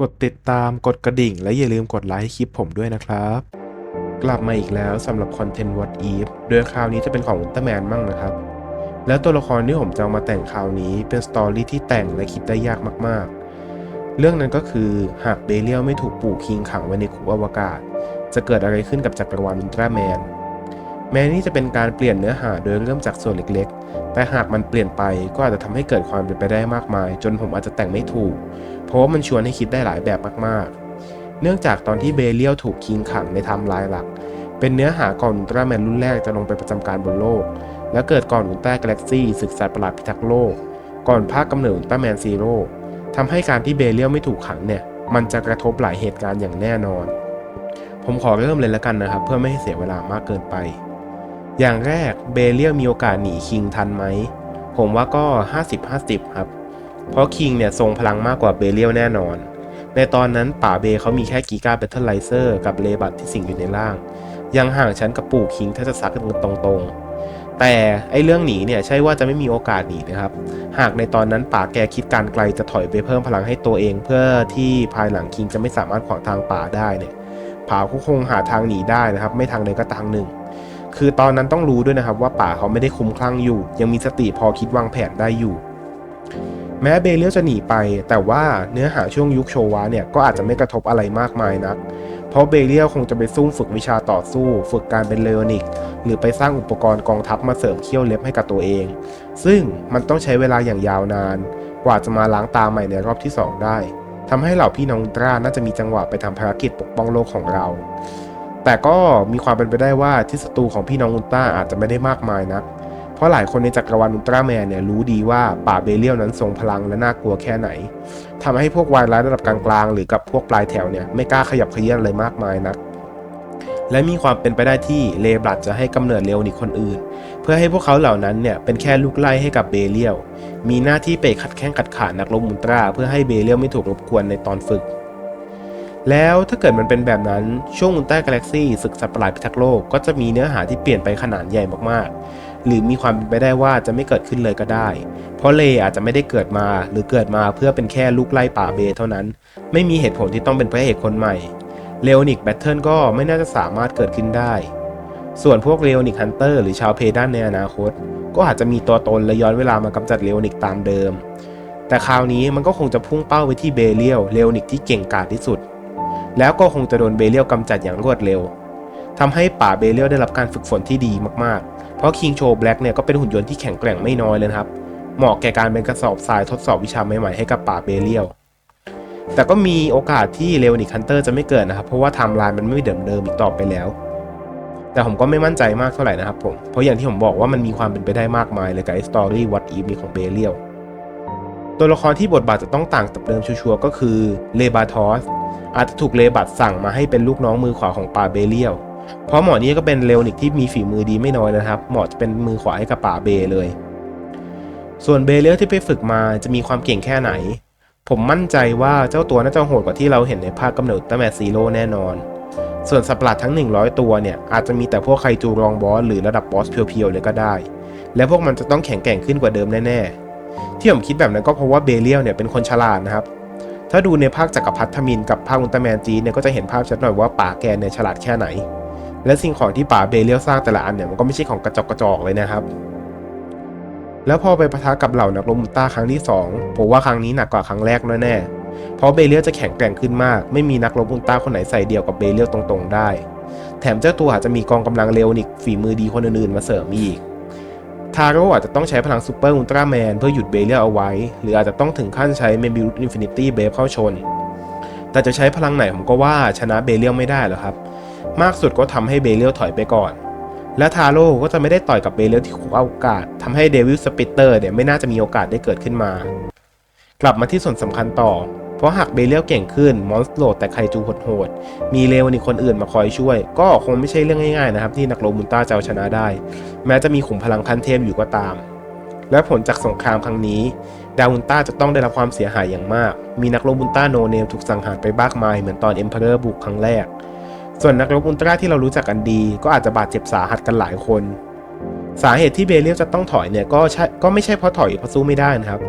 กดติดตามกดกระดิ่ง และอย่าลืมกดไลค์คลิปผมด้วยนะครับ กลับมาอีกแล้วสำหรับคอนเทนต์ What If โดยคราวนี้จะเป็นของอุลตร้าแมนมั่งนะครับ แล้วตัวละครที่ผมจะามาแต่งคราวนี้เป็นสตอรี่ที่แต่งและคิดได้ยากมากๆ เรื่องนั้นก็คือหากเบเลียลไม่ถูกปู่คิงขังไว้ในคุกอวกาศ จะเกิดอะไรขึ้นกับจักรวาลอุลตร้าแมน แม้นี่จะเป็นการเปลี่ยนเนื้อหาโดยเริ่มจากส่วนเล็กๆ แต่หากมันเปลี่ยนไปก็อาจจะทำให้เกิดความเป็นไปได้มากมาย จนผมอาจจะแต่งไม่ถูก เพราะว่ามันชวนให้คิดได้หลายแบบมากๆ เนื่องจากตอนที่เบเลียลถูกคิงขังในไทม์ไลน์หลัก เป็นเนื้อหาก่อนอุลตร้าแมนรุ่นแรกจะลงไปประจำการบนโลก และเกิดก่อนอุลตร้ากาแล็กซี่ศึกสัตว์ประหลาดพิทักษ์โลก ก่อนภาคกำเนิดอุลตร้าแมนซีโร่ทำให้การที่เบเลียลไม่ถูกขังเนี่ยมันจะกระทบหลายเหตุการณ์อย่างแน่นอนผมขอเริ่มเลยแล้วกันนะครับ เพื่อไม่ให้เสียเวลามากเกินไป อย่างแรกเบเลียลมีโอกาสหนีคิงทันไหม ผมว่าก็ 50-50 ครับ เพราะคิงเนี่ยทรงพลังมากกว่าเบเลียลแน่นอน ในตอนนั้นป่าเบเขามีแค่กีกาแบทเทิลไลเซอร์กับเลบัตที่สิงอยู่ในร่าง ยังห่างฉันกับปู่คิงถ้าจะซักกันตรงๆ แต่ไอเรื่องหนีเนี่ยใช่ว่าจะไม่มีโอกาสหนีนะครับ หากในตอนนั้นป่าแกคิดการไกลจะถอยไปเพิ่มพลังให้ตัวเอง เพื่อที่ภายหลังคิงจะไม่สามารถขวางทางป่าได้เนี่ยป่าก็คงหาทางหนีได้นะครับ ไม่ทางใดก็ทางหนึ่ง คือตอนนั้นต้องรู้ด้วยนะครับว่าป่าเขาไม่ได้คุ้มคลั่งอยู่ ยังมีสติพอคิดวางแผนได้อยู่ แม้เบเลียลจะหนีไป แต่ว่าเนื้อหาช่วงยุคโชวะเนี่ยก็อาจจะไม่กระทบอะไรมากมายนัก เพราะเบเลียลคงจะไปซุ่มฝึกวิชาต่อสู้ ฝึกการเป็นเลโอนิก หรือไปสร้างอุปกรณ์กองทัพมาเสริมเขี้ยวเล็บให้กับตัวเอง ซึ่งมันต้องใช้เวลาอย่างยาวนาน กว่าจะมาล้างตาใหม่ในรอบที่ 2 ได้ทำให้เหล่าพี่น้องตราน่าจะมีจังหวะไปทำภารกิจปกป้องโลกของเรา แต่ก็มีความเป็นไปได้ว่าที่ศัตรูของพี่น้องอุลตร้าอาจจะไม่ได้มากมายนัก เพราะหลายคนในจักรวาลอุลตร้าแมนเนี่ยรู้ดีว่าป่าเบเลียลนั้นทรงพลังและน่ากลัวแค่ไหนทำให้พวกวายร้ายระดับกลางๆ หรือกับพวกปลายแถวเนี่ยไม่กล้าขยับเขยื้อนอะไรมากมายนัก และมีความเป็นไปได้ที่เลบลัดจะให้กำเนิดเลโอนิกคนอื่น เพื่อให้พวกเขาเหล่านั้นเนี่ยเป็นแค่ลูกไล่ให้กับเบเลียลมีหน้าที่ไปขัดแข้งขัดขานักรบอุลตร้าเพื่อให้เบเลียลไม่ถูกรบกวนในตอนฝึก แล้วถ้าเกิดมันเป็นแบบนั้นช่วงอุลตร้ากาแล็กซี่ศึกสัตว์ประหลาดพิทักษ์โลกก็จะมีเนื้อหาที่เปลี่ยนไปขนาดใหญ่มากๆ หรือมีความเป็นไปได้ว่าจะไม่เกิดขึ้นเลยก็ได้ เพราะเลอาจจะไม่ได้เกิดมาหรือเกิดมาเพื่อเป็นแค่ลูกไล่ป่าเบเท่านั้น ไม่มีเหตุผลที่ต้องเป็นพระเอกคนใหม่เลโอนิกแบทเทิลก็ไม่น่าจะสามารถเกิดขึ้นได้ ส่วนพวกเลโอนิกฮันเตอร์หรือชาวเพดันในอนาคต ก็อาจจะมีตัวตนและย้อนเวลามากำจัดเลโอนิกตามเดิม แต่คราวนี้มันก็คงจะพุ่งเป้าไปที่เบเลียลเลโอนิกที่เก่งกาจที่สุด แล้วก็คงจะโดนเบเลียลกำจัดอย่างรวดเร็วทำให้ป่าเบเลียลได้รับการฝึกฝนที่ดีมากๆ เพราะคิงโชแบล็กเนี่ยก็เป็นหุ่นยนต์ที่แข็งแกร่งไม่น้อยเลยครับ เหมาะแก่การเป็นกระสอบทรายทดสอบวิชาใหม่ๆให้กับป่าเบเลียลแต่ก็มีโอกาสที่เลวนิกฮันเตอร์จะไม่เกิดนะครับ เพราะว่าไทม์ไลน์มันไม่เดิมเดิมอีกต่อไปแล้ว แต่ผมก็ไม่มั่นใจมากเท่าไหร่นะครับผม เพราะอย่างที่ผมบอกว่ามันมีความเป็นไปได้มากมายเลยกับไอสตอรี่วัตอีฟนี้ของเบเลียล ตัวละครที่บทบาทจะต้องต่างจากเดิมชัวร์ๆก็คือเลบาทอสอาจจะถูกเลบัตสั่งมาให้เป็นลูกน้องมือขวาของป่าเบเลียลเพราะหมอนี้ก็เป็นเลวนิกที่มีฝีมือดีไม่น้อยนะครับ เหมาะจะเป็นมือขวาให้กับป่าเบเลย ส่วนเบเลียลที่ไปฝึกมาจะมีความเก่งแค่ไหน ผมมั่นใจว่าเจ้าตัวน่าจะโหดกว่าที่เราเห็นในภาคกำเนิดตั้งแต่ซีโร่แน่นอน ส่วนสัปหลาดทั้ง 100 ตัวเนี่ย อาจจะมีแต่พวกไคจูรองบอสหรือระดับ บอสเพียวๆเลยก็ได้ และพวกมันจะต้องแข็งแกร่งขึ้นกว่าเดิมแน่ๆ ที่ผมคิดแบบนั้นก็เพราะว่าเบเลียลเนี่ยเป็นคนฉลาดนะครับ ถ้าดูในภาคจักรพรรดิทมินกับภาคอุลตร้าแมนจีเนี่ยก็จะเห็นภาพชัดหน่อยว่าป่าแกเนี่ยฉลาดแค่ไหน และสิ่งของที่ป่าเบเลียลสร้างแต่ละอันเนี่ยมันก็ไม่ใช่ของกระจอกกระจอกเลยนะครับแล้วพอไปปะทะกับเหล่านักรบมุต้าครั้งที่2ผมว่าครั้งนี้หนักกว่าครั้งแรกแน่ๆเพราะเบเลียลจะแข็งแกร่งขึ้นมาก ไม่มีนักรบมุต้าคนไหนใส่เดียวกับเบเลียลตรงๆ ได้ แถมเจ้าตัวอาจจะมีกองกำลังเลโอนิกฝีมือดีคนอื่นๆมาเสริมอีก ทาโร่อาจจะต้องใช้พลังซูเปอร์อุลตร้าแมนเพื่อหยุดเบเลียเอาไว้ หรืออาจจะต้องถึงขั้นใช้เมบิลอินฟินิตี้เบฟเข้าชน แต่จะใช้พลังไหนผมก็ว่าชนะเบเลียไม่ได้หรอกครับ มากสุดก็ทำให้เบเลียถอยไปก่อน และทาโร่ก็จะไม่ได้ต่อยกับเบเลียที่คุกโอกาสทำให้เดวิลสปิเตอร์เนี่ยไม่น่าจะมีโอกาสได้เกิดขึ้นมา กลับมาที่ส่วนสำคัญต่อ เพราะหากเบเลียลเก่งขึ้นมอนสโลดแต่ไคจูโหดๆมีเลวนิคนอื่นมาคอยช่วย ก็คงไม่ใช่เรื่องง่ายๆนะครับที่นักโรมุนต้าจะเอาชนะได้ แม้จะมีขุมพลังขั้นเทพอยู่ก็ตาม และผลจากสงครามครั้งนี้ ดาวุนต้าจะต้องได้รับความเสียหายอย่างมาก มีนักรบอุลตร้าโนเนมถูกสังหารไปมากมายเหมือนตอนเอ็มเพอเรอร์บุกครั้งแรก ส่วนนักรบอุลตร้าที่เรารู้จักกันดี ก็อาจจะบาดเจ็บสาหัสกันหลายคนสาเหตุที่เบเลียลจะต้องถอยเนี่ยก็ใช่ก็ไม่ใช่เพราะถอยเพราะสู้ไม่ได้นะครับ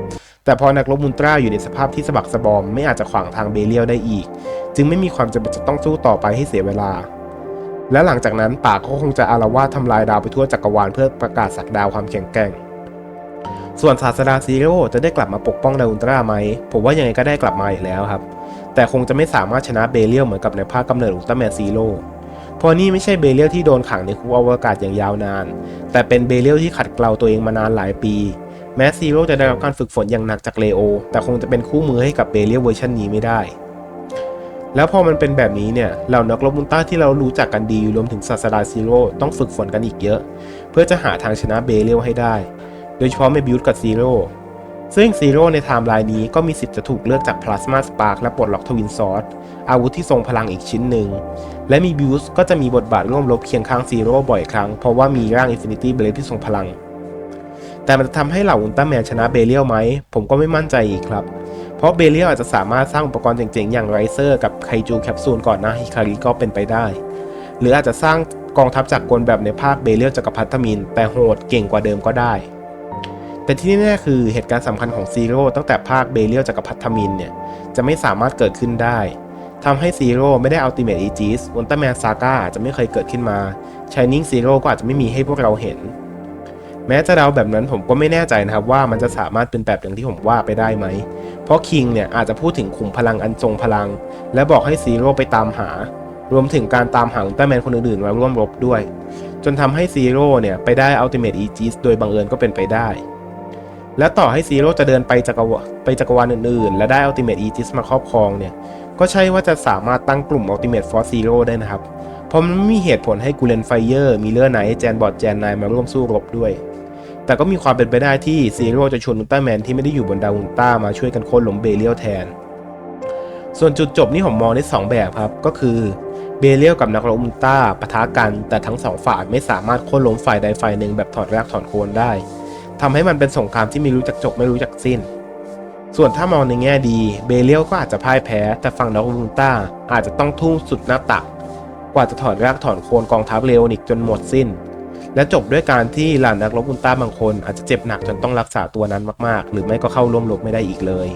แต่พอนักรบมุนตราอยู่ในสภาพที่สะบักสะบอมไม่อาจจะขวางทางเบเลียวได้อีก จึงไม่มีความจำเป็นจะต้องสู้ต่อไปให้เสียเวลา และหลังจากนั้นป่าก็คงจะอารวาสทำลายดาวไปทั่วจักรวาลเพื่อประกาศสักดาวความแข็งแกร่ง ส่วนศาสดาซีโร่จะได้กลับมาปกป้องดาวอุลตราไหม ผมว่ายังไงก็ได้กลับมาอยู่แล้วครับ แต่คงจะไม่สามารถชนะเบเลียวเหมือนกับในภาคกำเนิดอุลตร้าแมนซีโร่เพราะนี่ไม่ใช่เบเลียวที่โดนขังในคุกอวกาศอย่างยาวนาน แต่เป็นเบเลียวที่ขัดเกลาตัวเองมานานหลายปี แม้ซีโร่จะได้รับการฝึกฝนอย่างหนักจากเลโอ แต่คงจะเป็นคู่มือให้กับเบเลียเวอร์ชันนี้ไม่ได้ แล้วพอมันเป็นแบบนี้เนี่ย เหล่านักรบมุนต้าที่เรารู้จักกันดีรวมถึงศาสดาซีโร่ต้องฝึกฝนกันอีกเยอะ เพื่อจะหาทางชนะเบเลียให้ได้ โดยเฉพาะเมบิวส์กับซีโร่ซึ่งซีโร่ในไทม์ไลน์นี้ก็มีสิทธิ์จะถูกเลือกจากพลาสมาสปาร์คและปลดล็อกทวินซอร์อาวุธที่ทรงพลังอีกชิ้นหนึ่ง และมีบิวส์ก็จะมีบทบาทร่วมรบเคียงข้างซีโร่บ่อยครั้ง เพราะว่ามีร่างอินฟินิตี้เบลที่ทรงพลัง แต่มันจะทำให้เหล่าอุลตร้าแมนชนะเบเลียวไหม ผมก็ไม่มั่นใจอีกครับ เพราะเบเลียวอาจจะสามารถสร้างอุปกรณ์เจ๋งๆ อย่างไรเซอร์กับไคจูแคปซูลก่อนหน้าฮิคาริก็เป็นไปได้ หรืออาจจะสร้างกองทัพจากกลแบบในภาคเบเลียวจักรพรรดิมิน แต่โหดเก่งกว่าเดิมก็ได้ แต่ที่แน่ๆคือเหตุการณ์สำคัญของซีโร่ตั้งแต่ภาคเบเลียวจักรพรรดิมินเนี่ยจะไม่สามารถเกิดขึ้นได้ทำให้ซีโร่ไม่ได้อัลติเมทอีจิสอุลตร้าแมนซาก้าจะไม่เคยเกิดขึ้นมาชายนิ่งซีโร่ก็อาจจะไม่มีให้พวกเราเห็น แม้จะเดาแบบนั้นผมก็ไม่แน่ใจนะครับว่ามันจะสามารถเป็นแบบอย่างที่ผมว่าไปได้ไหม เพราะคิงเนี่ยอาจจะพูดถึงขุมพลังอันทรงพลัง และบอกให้ซีโร่ไปตามหา รวมถึงการตามหาอุลตร้าแมนคนอื่นๆมาร่วมรบด้วย จนทำให้ซีโร่เนี่ยไปได้อัลติเมทอีจิสโดยบังเอิญก็เป็นไปได้ และต่อให้ซีโร่จะเดินไปจักรวาไปจักรวาลอื่นๆ และได้อัลติเมทอีจิสมาครอบครองเนี่ยก็ใช่ว่าจะสามารถตั้งกลุ่ม Ultimate Force Zero ได้นะครับเพราะมันไม่มีเหตุผลให้กูเลนไฟเยอร์มีเลอร์ไนท์แจนบอดแจนไนมาร่วมสู้รบด้วย แต่ก็มีความเป็นไปได้ที่ซีโร่จะชวนอุลตร้าแมนที่ไม่ได้อยู่บนดาวอุลตร้ามาช่วยกันโค่นล้มเบเลียวแทน ส่วนจุดจบนี่ผมมองได้สองแบบครับ ก็คือเบเลียวกับนักรบอุลตร้าปะทะกัน แต่ทั้งสองฝ่ายไม่สามารถโค่นล้มฝ่ายใดฝ่ายหนึ่งแบบถอดรากถอนโคนได้ทำให้มันเป็นสงครามที่ไม่รู้จักจบไม่รู้จักสิ้น ส่วนถ้ามองในแง่ดีเบเลียวก็อาจจะพ่ายแพ้ แต่ฝั่งนักอุลตร้าอาจจะต้องทุ่มสุดหน้าตักกว่าจะถอดรากถอนโคนกองทัพเลโอนิกจนหมดสิ้น และจบด้วยการที่หลานนักรบอุลตร้าบางคน อาจจะเจ็บหนักจนต้องรักษาตัวนั้นมาก ๆ หรือไม่ก็เข้าร่วมรบไม่ได้อีกเลย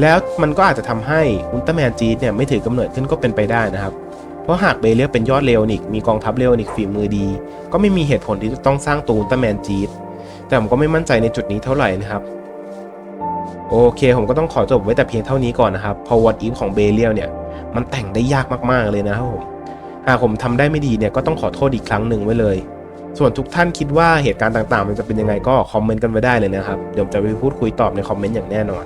แล้วมันก็อาจจะทำให้อุลตร้าแมนจีดเนี่ยไม่ถือกำเนิดขึ้นก็เป็นไปได้นะครับ เพราะหากเบเลียเป็นยอดเลโอนิกมีกองทัพเลโอนิกฝีมือดี ก็ไม่มีเหตุผลที่จะต้องสร้างตัวอุลตร้าแมนจีดแต่ผมก็ไม่มั่นใจในจุดนี้เท่าไหร่นะครับโอเค ผมก็ต้องขอจบไว้แต่เพียงเท่านี้ก่อนนะครับเพราะวอตอีฟของเบเลียวเนี่ย มันแต่งได้ยากมาก ๆ เลยนะครับผม หากผมทำได้ไม่ดีเนี่ยก็ต้องขอโทษอีกครั้งหนึ่งไว้เลย ส่วนทุกท่านคิดว่าเหตุการณ์ต่างๆ มันจะเป็นยังไงก็คอมเมนต์กันไว้ได้เลยนะครับ เดี๋ยวผมจะไปพูดคุยตอบในคอมเมนต์อย่างแน่นอน